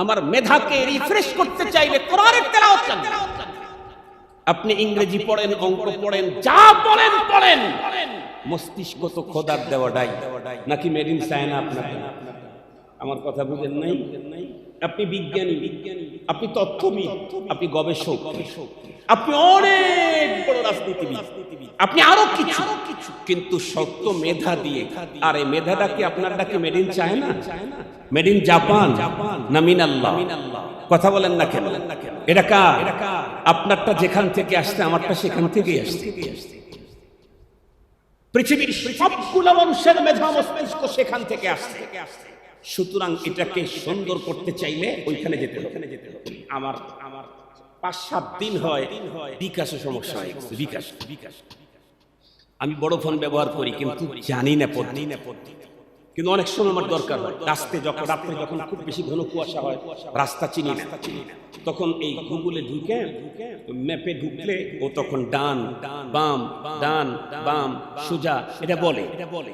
আমার মেধাকে রিফ্রেশ করতে চাইলে কোরআনের তেলাওয়াত চান আপনি ইংরেজি পড়েন, অঙ্ক পড়েন, যা পড়েন পড়েন। মস্তিষ্ক তো খোদার দেওয়াটাই নাকি মেড ইন চায়না আপনার? আমার কথা বুঝেন নাই? আপনি বিজ্ঞানী বিজ্ঞানী আপনি তথ্যবিদ আপনি গবেষক গবেষক। আপনি অনেক বড় রাজনীতিবিদ আপনি আরও কিছু। কিছু। কিন্তু সত্য মেধা দিয়ে। আর এই মেধাটা কি আপনার ডাকে made in China made in Japan না মিন আল্লাহ কথা বলেন না কেন? এটা কার? আপনারটা যেখান থেকে আসছে আমারটা সেখান থেকেই আসছে। পৃথিবীর সবগুলো মানুষের মেধা মস্তিষ্ক সেখান থেকে আসছে। সুতরাং এটাকে সুন্দর করতে চাইলে ওইখানে যেতে হবে। আমার আমার পাঁচ সাত দিন হয় বিকাশে সমস্যা হয় বিকাশ বিকাশ। আমি বড় ফোন ব্যবহার করি কিন্তু জানি না জানি না পদ্ধতি। কিন্তু অনেক সময় আমার দরকার হয়। রাস্তে যখন, রাত্রে যখন খুব বেশি ঘন কুয়াশা হয়, রাস্তা চিনি না। তখন এই গুগলে ঢুকে ম্যাপে ঢুকলে ও তখন ডান, বাম ডান, বাম, সোজা, এটা বলে।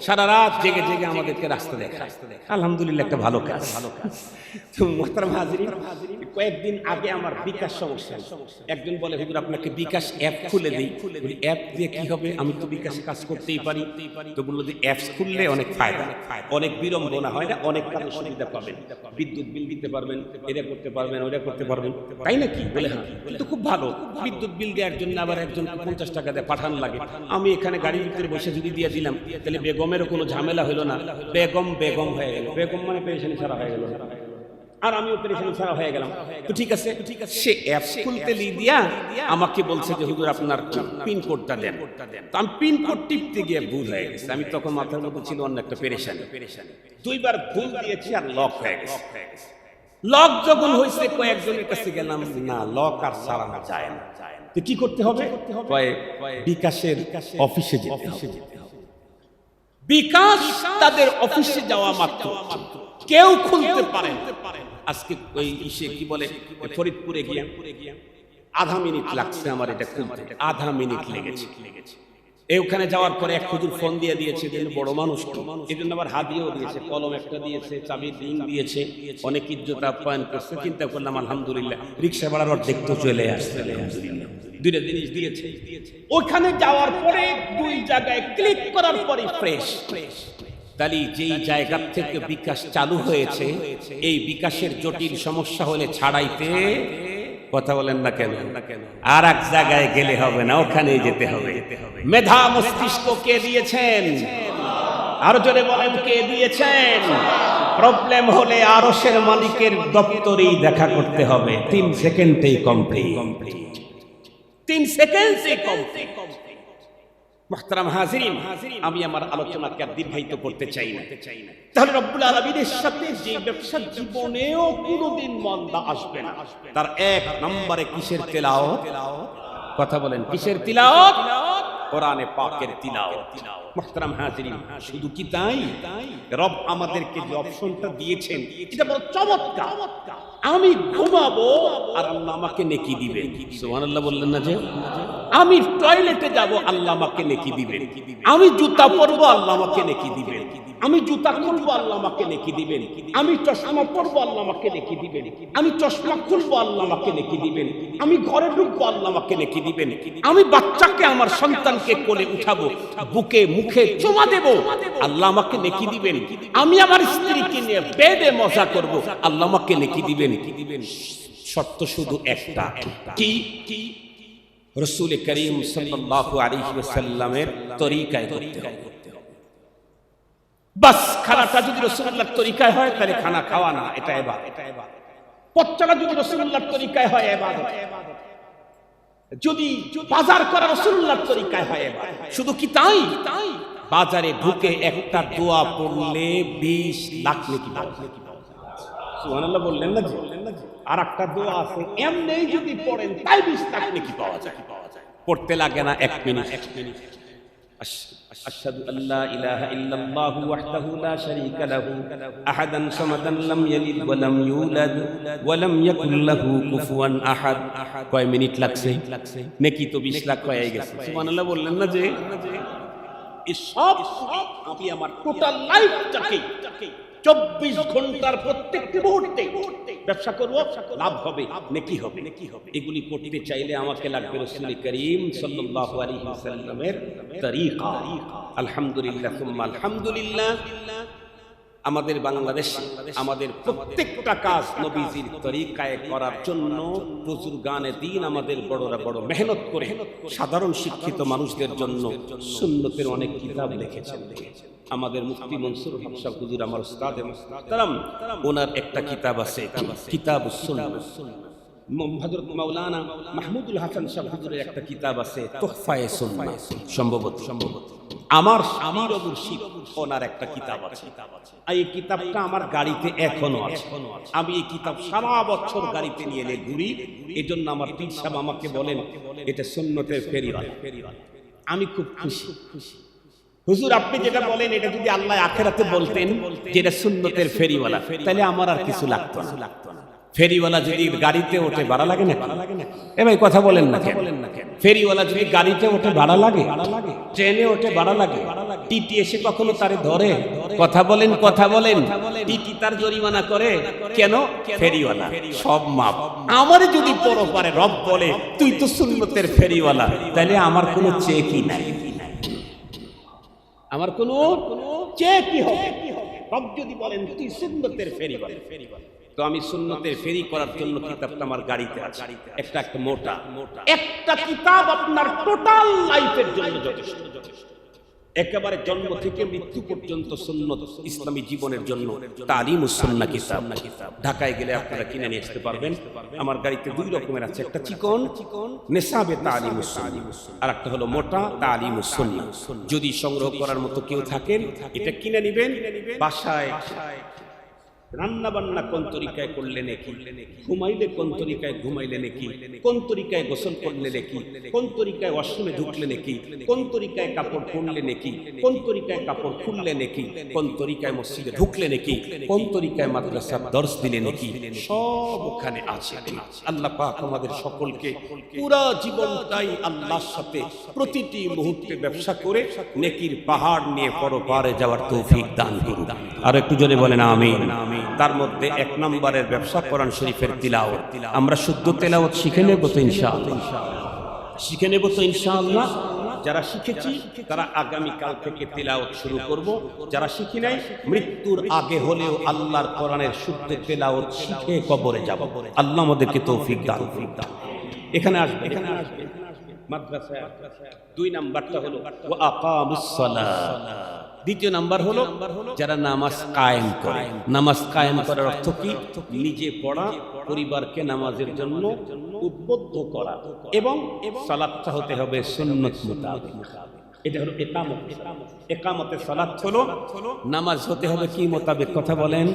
সারা রাত জেগে জেগে আমাদেরকে রাস্তা দেখায়। আলহামদুলিল্লাহ, একটা ভালো কাজ। ভালো কাজ কয়েকদিন আগে আমার বিকাশ সমস্যা একজন বলে, হুজুর, আপনাকে বিকাশ অ্যাপ খুলে দেই। অ্যাপ দিয়ে কি হবে? আমি তো বিকাশে কাজ করতেই পারি। তো বলল যে, অ্যাপস খুললে অনেক ফায়দা। অনেক বিড়ম্বনা হয় না অনেক কাজের সুবিধা পাবেন। বিদ্যুৎ বিল দিতে পারবেন এটা করতে পারবেন ওটা করতে পারবেন। তাই নাকি? বলে হ্যাঁ কিন্তু খুব ভালো। বিদ্যুৎ বিল দেওয়ার জন্য আবার একজন পঞ্চাশ টাকা দেয় পাঠান লাগে। আমি এখানে গাড়ির ভিতরে বসে যদি দিয়ে দিলাম তাহলে বেগমেরও কোনো ঝামেলা হলো না। বেগম বেগম হয়ে গেল। বেগম। মানে পেরেশানি ছাড়া হয়ে গেল। আর আমিও পেরেশানি ছাড়া হয়ে গেলাম। তো ঠিক আছে? সে অ্যাপ খুলতে দিয়া আমাকে বলছে যে হুজুর আপনার পিন কোডটা দেন। তো আমি পিন কোড টিপতে গিয়ে ভুল হয়ে গেছে। আমি তখন মাথার মধ্যে ছিল অন্য একটা পেরেশানি। পেরেশানি। দুইবার ভুল দিয়েছি আর লক হয়ে গেছে। লক যখন হয়েছে কয়েকজনের কাছে গেলাম না লক আর সারানো যায় না। তো কি করতে হবে? কয় বিকাশের অফিসে যেতে হবে। বিকাশ তাদের অফিসে যাওয়া মাত্র। কেউ খুলতে পারে আজকে ওই ইসে কি বলে? ফরিদপুরে গিয়ে। আধা মিনিট লাগছে আমার এটা খুলতে। আধা মিনিট লেগেছে। এই ওখানে যাওয়ার পরে এক হুজুর ফোন দিয়ে দিয়েছে যে বড় মানুষ এই জন্য আবার হাদিয়েও দিয়েছে কলম একটা দিয়েছে চাবি রিং দিয়েছে। অনেক ইজ্জত আপ্যায়ন করছে চিন্তা করলাম আলহামদুলিল্লাহ। রিক্সা ভাড়ার অর্ধেক তো চলে আসছে। দুইটা জিনিস দিয়েছে। ওখানে যাওয়ার পরে দুই জায়গায় ক্লিক করার পরে ফ্রেশ ফ্রেশ তাহলে যেই জায়গা থেকে বিকাশ চালু হয়েছে এই বিকাশের জটিল সমস্যা হলে ছাড়াইতে কথা বলেন না কেন? আর এক জায়গায় গেলে হবে না ওখানে যেতে হবে। মেধা মস্তিষ্ক কে দিয়েছেন? আরও জোরে বলেন কে দিয়েছেন? প্রবলেম হলে আরসের মালিকের দপ্তরেই দেখা করতে হবে। তিন সেকেন্ডেই কমপ্লিট তিন সেকেন্ডেই কমপ্লিট মাহতারাম হাজিরিন, আমি আমার আলোচনাকে আর দীর্ঘায়িত করতে চাই না। তাহলে রব্বুল আলমীদের সাথে যে ব্যবসা জীবনেও কোনোদিন মন্দা আসবে না। তার এক নম্বরে কিসের তেলাওয়াত? কথা বলেন, কিসের তিলাওয়াত? কোরআনে পাকের তিলাওয়াত। মুহতারাম হাজিরিন, শুধু কি তাই? রব আমাদেরকে যে অপশনটা দিয়েছেন, এটা বড় চমৎকার। আমি ঘুমাবো আর আল্লাহ আমাকে নেকি দিবেন। সুবহানাল্লাহ বললেন না যে? আমি টয়লেটে যাব, আল্লাহ আমাকে নেকি দিবেন। আমি জুতা পরবো, আল্লাহ আমাকে নেকি দিবেন। আমি জুতা খুলবো, আল্লাহ আমাকে নেকি দিবেন। আমি চশমা পরবো, আল্লাহ আমাকে নেকি দিবেন। আমি চশমা খুলবো, আল্লাহ আমাকে নেকি দিবেন। আমি ঘরে ঢুকবো, আল্লাহ আমাকে নেকি দিবেন। আমি বাচ্চাকে, আমার সন্তানকে কোলে উঠাবো, বুকে মুখে চুমা দেব, আল্লাহ আমাকে নেকি দিবেন। আমি আমার স্ত্রীকে নিয়ে বেদে মজা করব, আল্লাহ আমাকে নেকি দিবেন। শর্ত শুধু একটা কি কি? রসুল করিম ওয়াসাল্লামের তরিকায় করতে বাস, খানাটা যদি তরিকায় হয়, তাহলে খানা খাওয়া না, এটা এবার। যদি তরিকায় হয়, এবার। যদি বাজার করা রসুল্লাহর তরিকায় হয়, এবার। শুধু কি তাই? তাই বাজারে ঢুকে একটা দোয়া পড়লে বিশ লাখ নাকি সুবহানাল্লাহ বললেন না আর একটা দোয়া আছে এমনি যদি পড়েন তাই বিস্তার কি পাওয়া যায়। পাওয়া যায় পড়তে লাগে না এক মিনিট। এক মিনিট أشهد أن لا إله إلا الله وحده لا شريك له أحدا صمدا لم يلد ولم يولد ولم يكن له كفوا أحد কয় মিনিট লাগছে? নেকি তো 20 লাখ হয়ে গেছে। সুবহানাল্লাহ বললেন না যে এই সব আমি আমার টোটাল লাইফটাকে চব্বিশ ঘণ্টার প্রত্যেকটি মুহূর্তে ব্যবসা করব লাভ হবে নেকি হবে। নেকি হবে। এগুলি করতে চাইলে আমাকে লাগবে রসুল করিম সাল্লাহ আলাইহি ওয়াসাল্লামের তরিকা। আলহামদুলিল্লাহ আলহামদুলিল্লাহ। আমাদের বাংলাদেশে আমাদের প্রত্যেকটা কাজ নবীজির তরিকায় করার জন্য প্রচুর গানে দিন আমাদের বড়রা বড় মেহনত করে। সাধারণ শিক্ষিত মানুষদের জন্য সুন্নতের অনেক কিতাব লিখেছেন। আমাদের মুফতি মনসুর হাফসা হুজুর আমার উস্তাদ তারাম ওনার একটা কিতাব আছে কিতাব মাহমুদুল হাসান একটা কিতাব আছে সম্ভবত সম্ভবত। আমার আমার ওনার একটা কিতাব আছে। এই কিতাবটা আমার গাড়িতে এখনও আছে। আমি এই কিতাব সারা বছর গাড়িতে নিয়ে এলে ঘুরি। আমার পীর সাহেব আমাকে বলেন, এটা সুন্নতের ফেরিওয়ালা। আমি খুব খুশি। খুশি হুজুর, আপনি যেটা বলেন, এটা যদি আল্লাহ আখেরাতে বলতেন যে এটা সুন্নতের ফেরিওয়ালা, তাহলে আমার আর কিছু লাগতো লাগতো না। ফেরিওয়ালা যদি গাড়িতে ওঠে, ভাড়া লাগে না এ ভাই, কথা বলেন না কেন? ফেরিওয়ালা যদি গাড়িতে ওঠে, ভাড়া লাগে? ট্রেনে ওঠে, ভাড়া লাগে? টিটি এসে কখনো তারে ধরে? কথা বলেন কথা বলেন। টিটি তার জরিমানা করে। কেন? ফেরিওয়ালা। সব মাপ। আমার যদি পরপারে রব বলে, তুই তো সুন্নতের ফেরিওয়ালা, তাহলে আমার কোনো চেকই নাই। আমার কোনো কি হবে রব যদি বলেন, তুই সুন্নতের ফেরি বলে তো আমি সুন্নতের ফেরি করার জন্য কিতাবটা আমার গাড়িতে আছে। একটা একটা মোটা। মোটা একটা কিতাব আপনার টোটাল লাইফের জন্য যথেষ্ট। একেবারে জন্ম থেকে মৃত্যু পর্যন্ত সুন্নত ইসলামী জীবনের জন্য তালিম সুন্না কিতাব। ঢাকায় গেলে আপনারা কিনে নিয়ে আসতে পারবেন। আমার গাড়িতে দুই রকমের আছে। একটা চিকন চিকন নেশাবে তালিম আর একটা হলো মোটা, তালিম সুন্না। যদি সংগ্রহ করার মতো কেউ থাকেন, এটা কিনে নেবেন। বাসায় রান্না বান্না কোন তরিকায় করলে নাকি? ঘুমাইলে কোন তরিকায় ঘুমাইলে নাকি? কোন তরিকায় গোসল করলে নাকি? কোন তরিকায় ওয়াশরুমে ঢুকলে নাকি? কোন তরিকায় কাপড় পরলে নাকি? কোন তরিকায় কাপড় খুললে নাকি? কোন তরিকায় মসজিদে ঢুকলে নাকি? কোন তরিকায় মাদ্রাসার দর্শ দিলে নাকি? সব ওখানে আছে আল্লাহ পাক আমাদের সকলকে পুরা জীবনটাই আল্লাহর সাথে প্রতিটি মুহূর্তে ব্যবসা করে নেকির পাহাড় নিয়ে পরপারে যাওয়ার তৌফিক দান করুন আর একটু জোরে বলেন, আমিন। তার মধ্যে এক নম্বরের ব্যবসা কোরআন শরীফের তিলাওয়াত। আমরা শুদ্ধ তেলাওয়াত শিখে নেব তো ইনশাআল্লাহ। শিখে নেব তো ইনশাআল্লাহ। যারা শিখেছি, তারা আগামী কাল থেকে তিলাওয়াত শুরু করব। যারা শিখি নাই, মৃত্যুর আগে হলেও আল্লাহর কোরআনের শুদ্ধ তেলাওয়াত শিখে কবরে যাব। আল্লাহ আমাদেরকে তৌফিক দান এখানে আসবে এখানে আসবে। মাদ্রাসায় দুই নাম্বারটা হলো দ্বিতীয় নাম্বার হলো যারা নামাজ কায়েম করে। নামাজ কায়েম করার অর্থ কি? নিজে পড়া পরিবারকে নামাজের জন্য উদ্বুদ্ধ করা। এবং সালাদটা হতে হবে সুন্নত মোতাবেক। এটা হলো একামত। একামতে সালাত হলো নামাজ হতে হবে কি মোতাবেক কথা বলেন?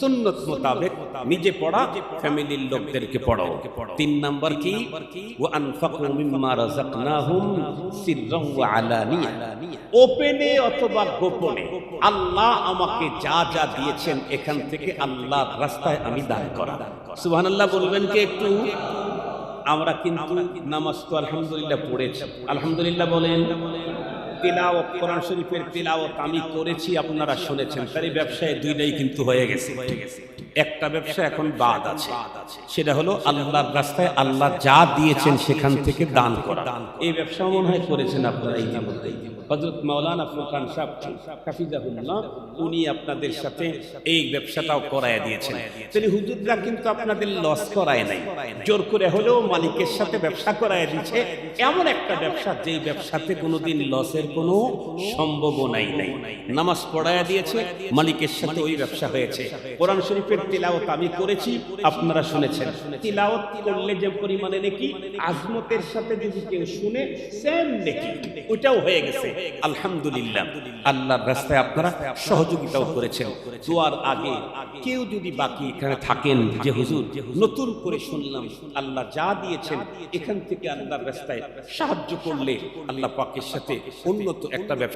সুন্নত মোতাবেক। নিজে পড়া, ফ্যামিলির লোকদেরকে পড়াও। তিন নাম্বার কি? ওয়া আনফাকু মিম্মা রাযাকনাহুম সিররান ওয়া আলানিয়া। ওপেনে অথবা গোপনে আল্লাহ আমাকে যা যা দিয়েছেন এখান থেকে আল্লাহর রাস্তায় আমি দান করা। সুবহানাল্লাহ বলবেন কি একটু? আমরা কিন্তু নামাজ তো আলহামদুলিল্লাহ পড়েছি। আলহামদুলিল্লাহ বলেন। তিলাওয়াত, কোরআন শরীফের তিলাওয়াত আমি করেছি, আপনারা শুনেছেন। তার এই ব্যবসায় দুইটাই কিন্তু হয়ে গেছে। একটা ব্যবসা এখন বাদ আছে। সেটা হলো আল্লাহর রাস্তায় আল্লাহ যা দিয়েছেন সেখান থেকে দান করা। এই ব্যবসা মনে হয় করেছেন আপনারা এই মধ্যে হজরত মাওলানা ফুরকান হাফিজাহুল্লাহ, উনি আপনাদের সাথে এই ব্যবসাটাও করায় দিয়েছেন। তিনি হুজুররা কিন্তু আপনাদের লস করায় নাই। জোর করে হলেও মালিকের সাথে ব্যবসা করায় দিচ্ছে এমন একটা ব্যবসা যেই ব্যবসাতে কোনোদিন লসের কোনো সম্ভাবনাই নাই নামাজ পড়ায় দিয়েছে, মালিকের সাথে ওই ব্যবসা হয়েছে। কোরআন শরীফের তিলাওয়াত আমি করেছি, আপনারা শুনেছেন। তিলাওয়াত করলে যে পরিমাণে নাকি, আজমতের সাথে যদি কেউ শুনে সেম নাকি। ওইটাও হয়ে গেছে। আলহামদুলিল্লাহ। আল্লাহর রাস্তায় আপনারা সহযোগিতাও করেছেন। দোয়ার আগে কেউ যদি বাকি এখানে থাকেন, যে হুজুর, নতুন করে শুনলাম, আল্লাহ যা দিয়েছেন, এখান থেকে আল্লাহর রাস্তায় সাহায্য করলে আল্লাহ পাকের সাথে উন্নত একটা ব্যবসা।